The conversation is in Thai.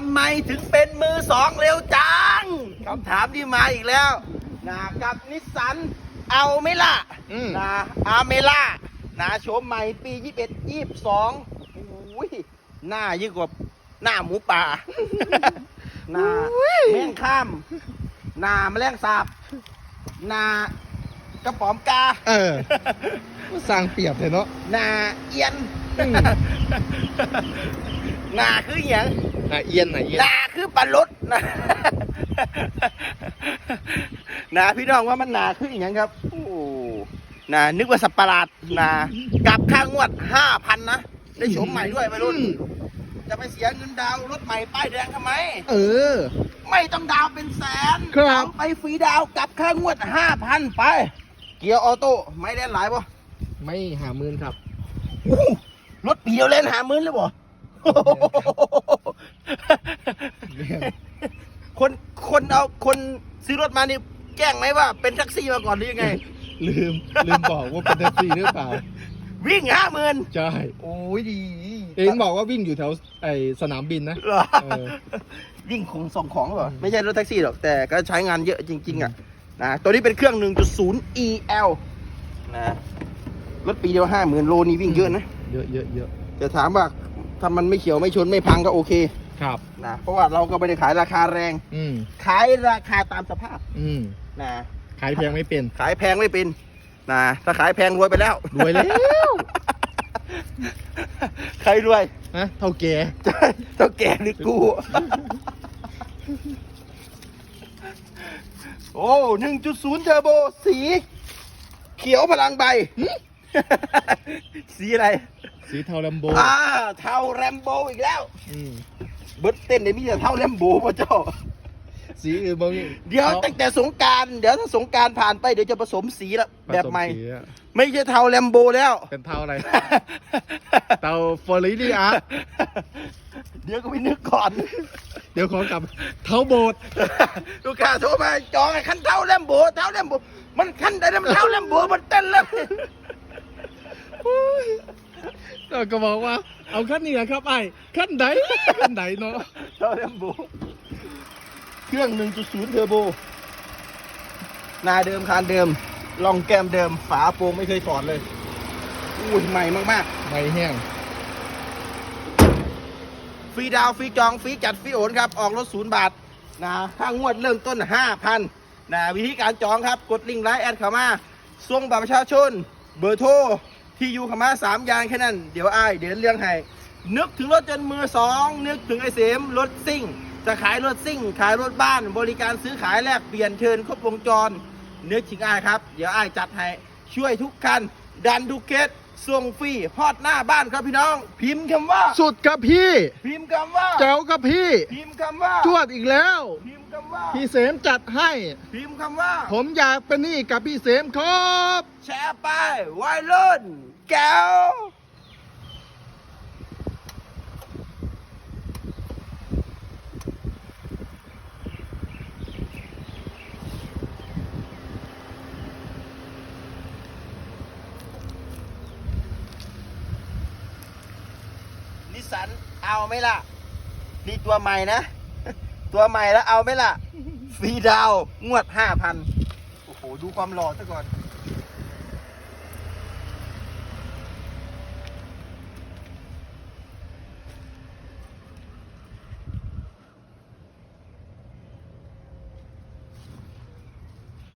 ำไมถึงเป็นมือสองเร็วจังคำถามที่มาอีกแล้วนะกับนิสสันเอาไหม่ล่ะอืม นะอาเมล่านะโฉมใหม่ปี 21 22อุ้ยหน้ายิ่งกว่าหน้าหมูป่า หน้าแมงข้ามหน้าแมลงสาบหน้ากระป๋อมกา เออสร้างเปรียบเลยเนาะ หน้าเอียนอืมหน้าคืออหย่าง น่ะเอียนน่ะเอียนหน้าคือปลาลดนะหนาพี่น้องว่ามันหนาคืออหย่างครับโอ้หนานึกว่าสับประหลาดหนากับค่างวดห้าพันนะได้โฉมใหม่ด้วยไปรุ่น จะไปเสียเงินดาวน์รถใหม่ป้ายแดงทำไม เออ ไม่ต้องดาวน์เป็นแสนครับดาวน์ไปฟรีดาวน์กับค่างวดห้าพันไป เกียร์ออโต้ไม่ได้หลายป่ะไม่หาหมื่นครับรถปีเดียวเล่นหาหมื่นเลยบ่ คนคนเอาคนซื้อรถมานี่แจ้งไหมว่าเป็นแท็กซี่มาก่อนหรือยังไง ลืม ลืมบอกว่าเป็นแท็กซี่หรือเปล่า วิ่งห้าหมื่นใช่โอ้ยดีเอ็งบอกว่าวิ่งอยู่แถวไอสนามบินนะเหรอเออวิ่งของส่งของหรือเปล่าอืมไม่ใช่รถแท็กซี่หรอกแต่ก็ใช้งานเยอะจริง ๆ อะนะตัวนี้เป็นเครื่อง 1.0 EL นะรถปีเดียวห้าหมื่นโลนี่วิ่งเยอะนะ เยอะเยอะเยอะแต่ถามว่า ถ้ามันไม่เขียวไม่ชนไม่พังก็โอเคครับ นะเพราะว่าเราก็ไม่ได้ขายราคาแรง อืมขายราคาตามสภาพอืมนะขายแพงไม่เป็นขายแพงไม่เป็นนะถ้าขายแพงรวยไปแล้วรวยแล้วใครรวยฮะเท่าแกเจ้าแก่หรือกู โอ้หนึ่งจุดศูนย์เทอร์โบสี เขียวพลังใบ สีอะไร สีเทาลัมโบอ่าเท่าแรมโบอีกแล้ว อืมเบิร์ตเต้นเดี๋ยวมีแต่เท่าแรมโบพ่อเจ้า สีอื่นบางเดี๋ยวตั้งแต่สงกรารเดี๋ยวถ้าสงกรารผ่านไปเดี๋ยวจะผสมสีละแบบใหม่ไม่ใช่เท่าแรมโบแล้ว เป็นเทาอะไรเทาฟอร์ริลีอาร์เดี๋ยวก็ไปนึกก่อน เดี๋ยวขอกลับเทาโบดลูกค้าโทรมาจองไอ้คันเท่าแลมโบเท่าแลมโบมันคันใดนะมันเท่าแลมโบมันเต้นแล้ว เราก็บอกว่า เอาขั้นนี้นะครับไอ้ขั้นไหนขั้นไหนเนาะเท่าแลมโบเครื่อง 1.0 เทอร์โบหนาเดิมคานเดิมลองแก้มเดิม ฝาโปรงไม่เคยถอดเลย อุ้ยใหม่มากไม่แห้งๆ ฟรีดาวน์ฟรีจองฟรีจัดฟรีโอนครับ ออกรถศูนย์บาทนะค่างวดเริ่มต้น 5,000นะวิธีการจองครับ กดลิงก์ไลน์แอดเข้ามาส่งบัตรประชาชน เบอร์โทร ที่อยู่เข้ามาสามอย่างแค่นั้น เดี๋ยวอ้ายเดี๋ยวเรื่องให้นึกถึงรถจนมือสองนึกถึงไอเสมรถซิ่ง จะขายรถซิ่ง ขายรถบ้าน บริการซื้อขายแลกเปลี่ยนเทิร์นครบวงจร นึกถึงอ้ายครับ เดี๋ยวอ้ายจัดให้ช่วยทุกคัน ดันทุกเคสส่งฟรีฮอดหน้าบ้านครับพี่น้อง พิมพ์คำว่า สุดครับพี่ พิมพ์คำว่า แจ๋วครับพี่ พิมพ์คำว่าจวดอีกแล้ว พิมพ์ คำว่าพี่เสมจัดให้ พิมพ์คำว่า ผมอยากเป็นหนี่กับพี่เสมครับแชร์ไปวัยรุ่นแก้วนิสสันเอาไหมล่ะ นี่ตัวใหม่นะ ตัวใหม่แล้วเอาไหมล่ะฟรีดาวงวดห้าพันโอ้โห ดูความหล่อซะก่อน